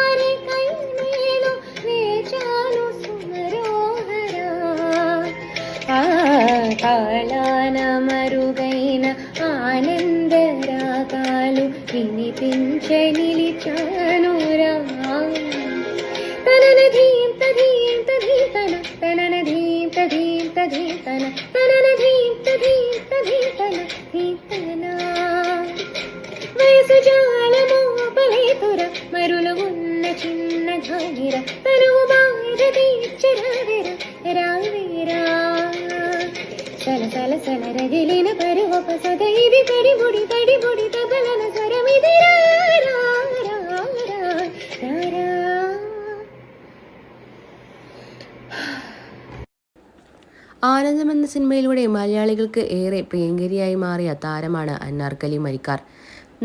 వారికై నేను వేచాను సుమరోహరా. తాళాన మరుగైన ఆనందరాగాలు వినిపించ నిలిచాను తనన ధీం తధీం తధీతన తనన ధీం తధీం తధీతన తనన ధీం తధీం తధీతన ధీతనా. వయసు జాలమో పలేతుర మరులు ചിന്ന ധ്വനിര തനുമാരതീച്ചരാവിര രാവിരാ. സല സല സല രഗിലിന പരുവപ സദൈവി തടിപൊടി തബലന ആനന്ദം എന്ന സിനിമയിലൂടെ മലയാളികൾക്ക് ഏറെ പ്രിയങ്കരിയായി മാറിയ താരമാണ് അന്നാർക്കലി മരിക്കാർ.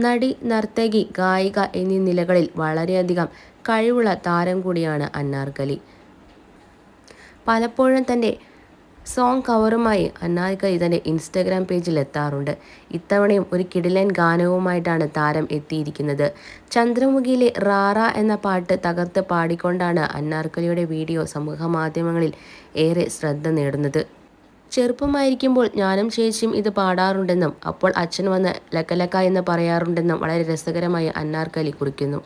നടി നർത്തകി ഗായിക എന്നീ നിലകളിൽ വളരെയധികം കഴിവുള്ള താരം കൂടിയാണ് അന്നാർക്കലി പലപ്പോഴും തന്റെ സോങ് കവറുമായി അന്നാർക്കലി തന്റെ ഇൻസ്റ്റഗ്രാം പേജിൽ എത്താറുണ്ട്. ഇത്തവണയും ഒരു കിടിലൻ ഗാനവുമായിട്ടാണ് താരം എത്തിയിരിക്കുന്നത്. ചന്ദ്രമുഖിയിലെ റാറ എന്ന പാട്ട് തകർത്ത് പാടിക്കൊണ്ടാണ് അന്നാർക്കലിയുടെ വീഡിയോ സമൂഹ മാധ്യമങ്ങളിൽ ഏറെ ശ്രദ്ധ നേടുന്നത്. ചെറുപ്പമായിരിക്കുമ്പോൾ ഞാനും ചേച്ചിയും ഇത് പാടാറുണ്ടെന്നും അപ്പോൾ അച്ഛൻ വന്ന് ലക്കലക്ക എന്ന് പറയാറുണ്ടെന്നും വളരെ രസകരമായി അന്നാർക്കലി കുറിക്കുന്നു.